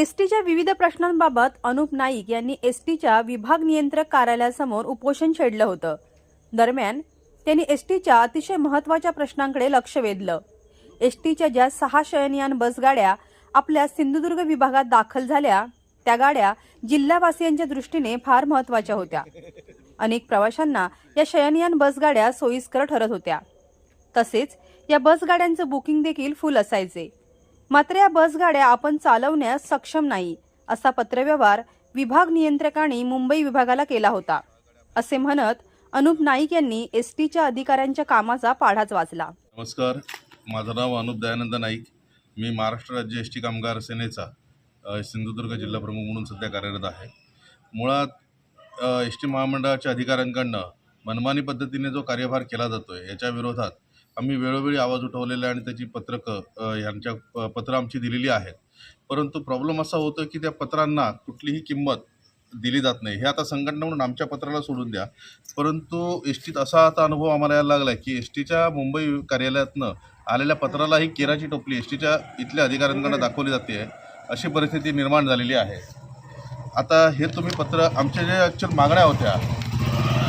एसटीच्या विविध प्रश्नांबाबत अनुप नाईक यांनी एसटीच्या विभाग नियंत्रक कार्यालयासमोर उपोषण छेडलं होतं. दरम्यान त्यांनी एसटीच्या अतिशय महत्त्वाच्या प्रश्नांकडे लक्ष वेधलं. एसटीच्या ज्या सहा शयनयान बसगाड्या आपल्या सिंधुदुर्ग विभागात दाखल झाल्या त्या गाड्या जिल्हावासियांच्या दृष्टीने फार महत्त्वाच्या होत्या. अनेक प्रवाशांना या शयनयान बसगाड्या सोयीस्कर ठरत होत्या. तसेच या बसगाड्यांचं बुकिंग देखील फुल असायचे. मात्र या बसगाड्या आपण चालवण्यास सक्षम नाही असा पत्रव्यवहार विभाग नियंत्रकांनी मुंबई विभागाला केला होता. असे म्हणत अनुप नाईक यांनी एस टीच्या अधिकाऱ्यांच्या कामाचा पाढाच वाचला. नमस्कार माझं नाव अनुप दयानंद नाईक. मी महाराष्ट्र राज्य एस टी कामगार सेनेचा सिंधुदुर्ग जिल्हा प्रमुख म्हणून सध्या कार्यरत आहे. मुळात एस टी महामंडळाच्या अधिकाऱ्यांकडनं मनमानी पद्धतीने जो कार्यभार केला जातो आहे याच्या विरोधात आम्ही वेळोवेळी आवाज उठवलेला आहे आणि त्याची पत्रकं यांच्या प- पत्रं आमची दिलेली आहेत. परंतु प्रॉब्लेम असा होतो की त्या पत्रांना कुठलीही किंमत दिली जात नाही. हे आता संघटना म्हणून आमच्या पत्राला सोडून द्या. परंतु एस टीत असा आता अनुभव आम्हाला यायला लागला आहे की एस टीच्या मुंबई कार्यालयातनं आलेल्या पत्रालाही केराची टोपली एस टीच्या इथल्या अधिकाऱ्यांकडनं दाखवली जाते आहे अशी परिस्थिती निर्माण झालेली आहे. आता हे तुम्ही पत्र आमच्या ज्या ॲक्च्युअल मागण्या होत्या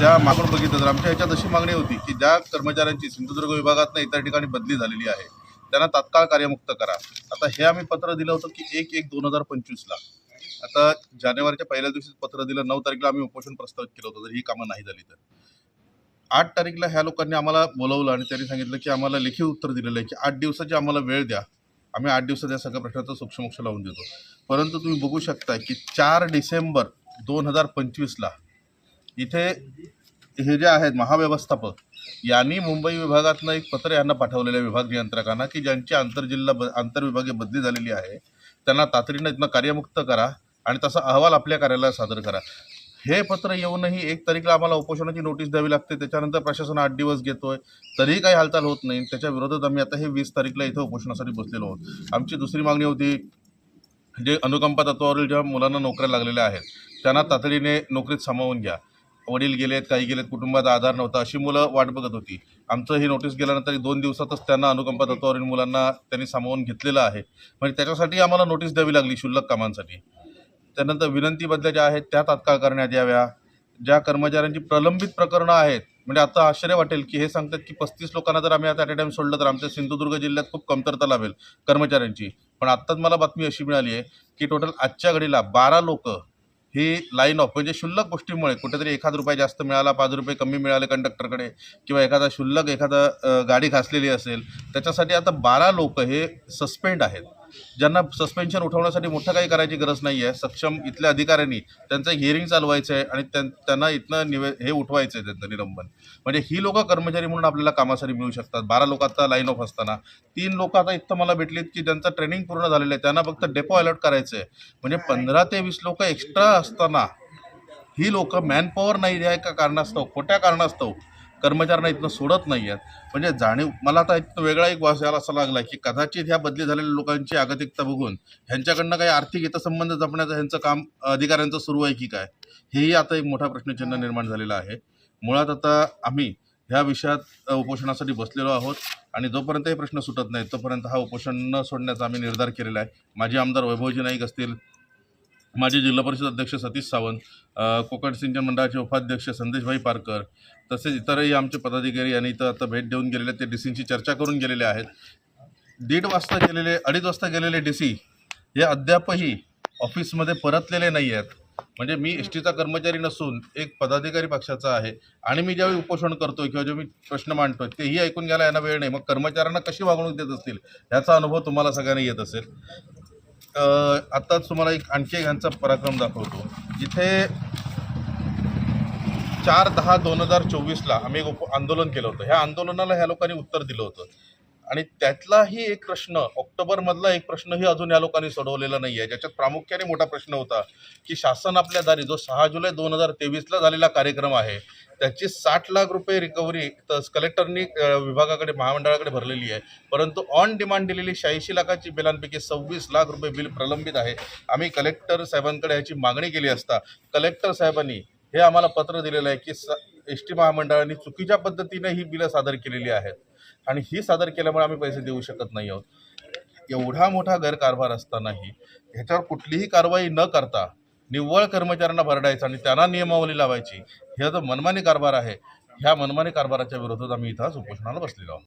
त्या मागून बघितलं तर आमच्या ह्याच्यात अशी मागणी होती की ज्या कर्मचाऱ्यांची सिंधुदुर्ग विभागातनं इतर ठिकाणी बदली झालेली आहे त्यांना तात्काळ कार्यमुक्त करा. आता हे आम्ही पत्र दिलं होतं की एक एक दोन हजार पंचवीसला आता जानेवारीच्या पहिल्या दिवशी पत्र दिलं नऊ तारखेला आम्ही उपोषण प्रस्तावित केलं होतं जर ही कामं नाही झाली तर. आठ तारीखला ह्या लोकांनी आम्हाला बोलवलं आणि त्यांनी सांगितलं की आम्हाला लेखी उत्तर दिलेलं आहे की आठ दिवसाची आम्हाला वेळ द्या आम्ही आठ दिवसात या सगळ्या प्रश्नाचं सूक्ष्मोक्ष लावून देतो. परंतु तुम्ही बघू शकता की चार डिसेंबर दोन हजार पंचवीसला इथे हे जे आहेत महाव्यवस्थापक यांनी मुंबई विभागातनं एक पत्र यांना पाठवलेलं आहे विभाग नियंत्रकांना की ज्यांची आंतरजिल्हा ब आंतरविभागीय बदली झालेली आहे त्यांना तातडीनं इथनं कार्यमुक्त करा आणि तसा अहवाल आपल्या कार्यालयात सादर करा. हे पत्र येऊनही एक तारीखला आम्हाला उपोषणाची नोटीस द्यावी लागते त्याच्यानंतर प्रशासन आठ दिवस घेतोय तरीही काही हालचाल होत नाही त्याच्या विरोधात आम्ही आता हे वीस तारीखला इथं उपोषणासाठी बसलेलो आहोत. आमची दुसरी मागणी होती जे अनुकंपा तत्वावरील ज्या मुलांना नोकऱ्या लागलेल्या आहेत त्यांना तातडीने नोकरीत सामावून घ्या. वडील गेलेत काही गेलेत कुटुंबात आधार नव्हता अशी मुलं वाट बघत होती. आमचं ही नोटीस गेल्यानंतर दोन दिवसातच त्यांना अनुकंपा तत्वावरील मुलांना त्यांनी सामावून घेतलेलं आहे. म्हणजे त्याच्यासाठी आम्हाला नोटीस द्यावी लागली शुल्लक कामांसाठी. त्यानंतर विनंती बदल्या ज्या आहेत त्या तात्काळ करण्यात याव्या. ज्या कर्मचाऱ्यांची प्रलंबित प्रकरणं आहेत म्हणजे आता आश्चर्य वाटेल की हे सांगतात की पस्तीस लोकांना जर आम्ही आता ॲट अ टाईम सोडलं तर आमच्या सिंधुदुर्ग जिल्ह्यात खूप कमतरता लाभेल कर्मचाऱ्यांची. पण आत्ताच मला बातमी अशी मिळाली आहे की टोटल आजच्या घडीला बारा लोकं ही लाईन ऑफ म्हणजे शुल्लक गोष्टीमुळे कुठेतरी एखाद रुपये जास्त मिळाला पाच रुपये कमी मिळाले कंडक्टरकडे किंवा एखादा क्षुल्लक एखादा गाडी घासलेली असेल त्याच्यासाठी आता बारा लोक हे सस्पेंड आहेत. ज्यांना सस्पेन्शन उठवण्यासाठी मोठं काही करायची गरज नाही आहे सक्षम इथल्या अधिकाऱ्यांनी त्यांचं हिअरिंग चालवायचं आहे आणि त्यां त्यांना इथनं निवे हे उठवायचं आहे त्यांचं निलंबन. म्हणजे ही लोकं कर्मचारी म्हणून आपल्याला कामासाठी मिळू शकतात. बारा लोक आता लाईन ऑफ असताना. तीन लोक आता इथं मला भेटलीत की ज्यांचं ट्रेनिंग पूर्ण झालेलं आहे त्यांना फक्त डेपो अलर्ट करायचं आहे म्हणजे पंधरा ते वीस लोक एक्स्ट्रा असताना ही लोक मॅनपॉवर नाही आहे का कारणास्तव? खोट्या कारणास्तव? कर्मचाऱ्यांना इथनं सोडत नाही आहेत. म्हणजे जाणीव मला आता इथनं वेगळा एक वास यायला असा लागला की कदाचित ह्या बदली झालेल्या लोकांची आगतिकता बघून ह्यांच्याकडनं काही आर्थिक हितसंबंध जपण्याचं ह्यांचं काम अधिकाऱ्यांचं सुरू आहे की काय? हेही आता एक मोठा प्रश्नचिन्ह निर्माण झालेला आहे. मुळात आता आम्ही ह्या विषयात उपोषणासाठी बसलेलो आहोत आणि जोपर्यंत हे प्रश्न सुटत नाहीत तोपर्यंत हा उपोषण न सोडण्याचा आम्ही निर्धार केलेला आहे. माजी आमदार वैभवजी नाईक असतील माजी जिल्हा परिषद अध्यक्ष सतीश सावंत कोकण सिंचन मंडळाचे उपाध्यक्ष संदेशभाई पारकर तसेच इतरही आमचे पदाधिकारी यांनी इथं आता भेट देऊन गेलेले ते डी सींची चर्चा करून गेलेले आहेत. दीड वाजता गेलेले अडीच वाजता गेलेले डी सी हे अद्यापही ऑफिसमध्ये परतलेले नाही आहेत. म्हणजे मी एस टीचा कर्मचारी नसून एक पदाधिकारी पक्षाचा आहे आणि मी ज्यावेळी उपोषण करतोय किंवा जे मी प्रश्न मांडतोय तेही ऐकून घ्यायला यांना वेळ नाही. मग कर्मचाऱ्यांना कशी वागणूक देत असतील? ह्याचा अनुभव तुम्हाला सगळ्यांना येत असेल. आत्ताच तुम्हाला एक आणखी एक ह्यांचा पराक्रम दाखवतो. जिथे चार दहा दोन हजार चोवीसला आम्ही एक आंदोलन केलं होतं. ह्या आंदोलनाला ह्या लोकांनी उत्तर दिलं होतं. आणि त्यातलाही एक प्रश्न ऑक्टोबरमधला एक प्रश्नही अजून या लोकांनी सोडवलेला नाही आहे ज्याच्यात प्रामुख्याने मोठा प्रश्न होता की शासन आपल्या दारी जो सहा जुलै दोन हजार तेवीसला झालेला कार्यक्रम आहे त्याची साठ लाख रुपये रिकव्हरी कलेक्टरनी विभागाकडे महामंडळाकडे भरलेली आहे. परंतु ऑन डिमांड दिलेली शहाऐंशी लाखाची बिलांपैकी सव्वीस लाख रुपये बिल प्रलंबित आहे. आम्ही कलेक्टर साहेबांकडे ह्याची मागणी केली असता कलेक्टर साहेबांनी हे आम्हाला पत्र दिलेलं आहे की स एस टी महामंडळाने चुकीच्या पद्धतीने ही बिलं सादर केलेली आहेत. आणि ही सादर केल्यामुळे आम्ही पैसे देऊ शकत नाही आहोत. एवढा मोठा गैरकारभार असतानाही ह्याच्यावर कुठलीही कारवाई न करता निव्वळ कर्मचाऱ्यांना भरडायचं आणि त्यांना नियमावली लावायची हे जो मनमानी कारभार आहे. ह्या मनमानी कारभाराच्या विरोधात आम्ही इथं उपोषणाला बसलेलो आहोत.